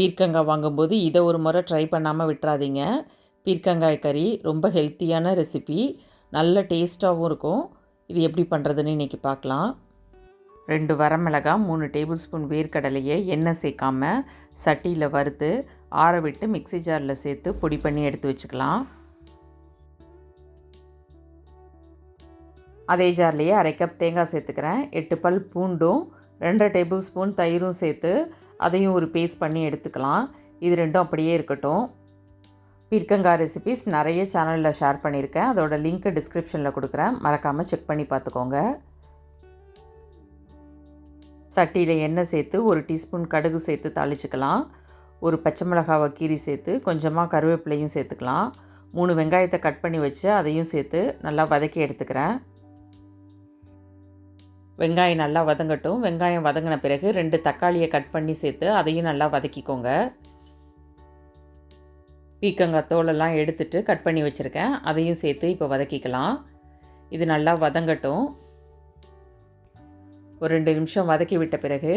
பீர்க்கங்காய் வாங்கும்போது இதை ஒரு முறை ட்ரை பண்ணாமல் விட்டுறாதீங்க. பீர்க்கங்காய் கறி ரொம்ப ஹெல்த்தியான ரெசிபி நல்ல டேஸ்ட்டாகவும் இருக்கும். இது எப்படி பண்ணுறதுன்னு இன்றைக்கி பார்க்கலாம். ரெண்டு வரமிளகாய் மூணு டேபிள் ஸ்பூன் வேர்க்கடலையை எண்ணெய் சேர்க்காம சட்டியில் வறுத்து ஆற விட்டு மிக்ஸி ஜாரில் சேர்த்து பொடி பண்ணி எடுத்து வச்சுக்கலாம். அதே ஜார்லேயே அரை கப் தேங்காய் சேர்த்துக்கிறேன். எட்டு பல் பூண்டும் ரெண்டரை டேபிள் ஸ்பூன் தயிரும் சேர்த்து அதையும் ஒரு பேஸ்ட் பண்ணி எடுத்துக்கலாம். இது ரெண்டும் அப்படியே இருக்கட்டும். பீர்க்கங்காய் ரெசிபிஸ் நிறைய சேனலில் ஷேர் பண்ணியிருக்கேன். அதோட லிங்க்கு டிஸ்கிரிப்ஷனில் கொடுக்குறேன். மறக்காமல் செக் பண்ணி பார்த்துக்கோங்க. சட்டியில் எண்ணெய் சேர்த்து ஒரு டீஸ்பூன் கடுகு சேர்த்து தாளிச்சுக்கலாம். ஒரு பச்சை மிளகாவை கீரி சேர்த்து கொஞ்சமாக கருவேப்பிலையும் சேர்த்துக்கலாம். மூணு வெங்காயத்தை கட் பண்ணி வச்சு அதையும் சேர்த்து நல்லா வதக்கி எடுத்துக்கிறேன். வெங்காயம் நல்லா வதங்கட்டும். வெங்காயம் வதங்கின பிறகு ரெண்டு தக்காளியை கட் பண்ணி சேர்த்து அதையும் நல்லா வதக்கிக்கோங்க. பீக்கங்காய் தோலெல்லாம் எடுத்துட்டு கட் பண்ணி வச்சுருக்கேன். அதையும் சேர்த்து இப்போ வதக்கிக்கலாம். இது நல்லா வதங்கட்டும். ஒரு ரெண்டு நிமிஷம் வதக்கி விட்ட பிறகு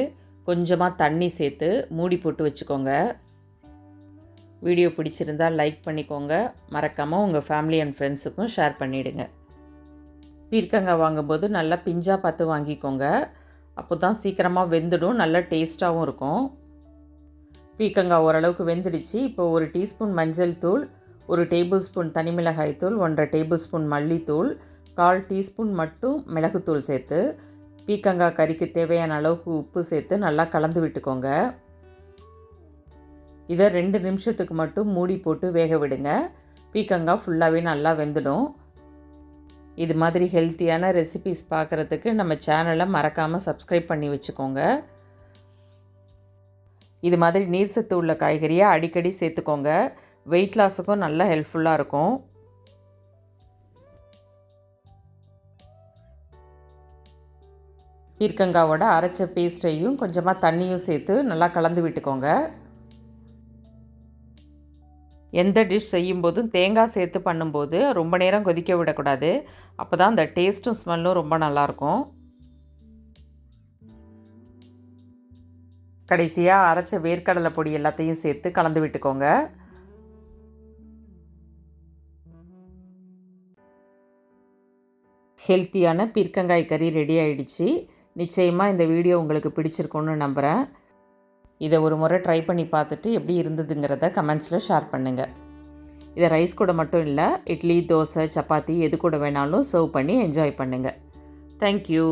கொஞ்சமாக தண்ணி சேர்த்து மூடி போட்டு வச்சுக்கோங்க. வீடியோ பிடிச்சிருந்தால் லைக் பண்ணிக்கோங்க. மறக்காமல் உங்கள் ஃபேமிலி அண்ட் ஃப்ரெண்ட்ஸுக்கும் ஷேர் பண்ணிவிடுங்க பீர்க்கங்காய் வாங்கும்போது நல்லா பிஞ்சாக பார்த்து வாங்கிக்கோங்க. அப்போ தான் சீக்கிரமாக வெந்துடும் நல்லா டேஸ்ட்டாகவும் இருக்கும். பீர்க்கங்காய் ஓரளவுக்கு வெந்துடுச்சு. இப்போ ஒரு டீஸ்பூன் மஞ்சள் தூள் ஒரு டேபிள் ஸ்பூன் தனிமிளகாய் தூள் ஒன்றரை டேபிள் ஸ்பூன் மல்லித்தூள் கால் டீஸ்பூன் மட்டும் மிளகுத்தூள் சேர்த்து பீக்கங்காய் கறிக்கு தேவையான அளவுக்கு உப்பு சேர்த்து நல்லா கலந்து விட்டுக்கோங்க. இதை ரெண்டு நிமிஷத்துக்கு மட்டும் மூடி போட்டு வேக விடுங்க. பீக்கங்காய் ஃபுல்லாகவே நல்லா வெந்துடும். இது மாதிரி ஹெல்த்தியான ரெசிபிஸ் பார்க்குறதுக்கு நம்ம சேனலை மறக்காமல் சப்ஸ்கிரைப் பண்ணி வச்சுக்கோங்க. இது மாதிரி நீர் சத்து உள்ள காய்கறியை அடிக்கடி சேர்த்துக்கோங்க. வெயிட் லாஸுக்கும் நல்லா ஹெல்ப்ஃபுல்லாக இருக்கும். பீர்க்கங்காவோட அரைச்ச பேஸ்ட்டையும் கொஞ்சமாக தண்ணியும் சேர்த்து நல்லா கலந்து விட்டுக்கோங்க. எந்த டிஷ் செய்யும்போதும் தேங்காய் சேர்த்து பண்ணும்போது ரொம்ப நேரம் கொதிக்க விடக்கூடாது. அப்போ தான் அந்த டேஸ்ட்டும் ஸ்மெல்லும் ரொம்ப நல்லாயிருக்கும். கடைசியாக அரைச்ச வேர்க்கடலை பொடி எல்லாத்தையும் சேர்த்து கலந்து விட்டுக்கோங்க. ஹெல்த்தியான பீர்க்கங்காய் கறி ரெடி ஆயிடுச்சு. நிச்சயமாக இந்த வீடியோ உங்களுக்கு பிடிச்சிருக்குன்னு நம்புகிறேன் இதை ஒரு முறை ட்ரை பண்ணி பார்த்துட்டு எப்படி இருந்ததுங்கிறத கமெண்ட்ஸில் ஷேர் பண்ணுங்கள் இதை ரைஸ் கூட மட்டும் இல்லை இட்லி தோசை சப்பாத்தி எது கூட வேணாலும் சர்வ் பண்ணி என்ஜாய் பண்ணுங்கள் தேங்க்யூ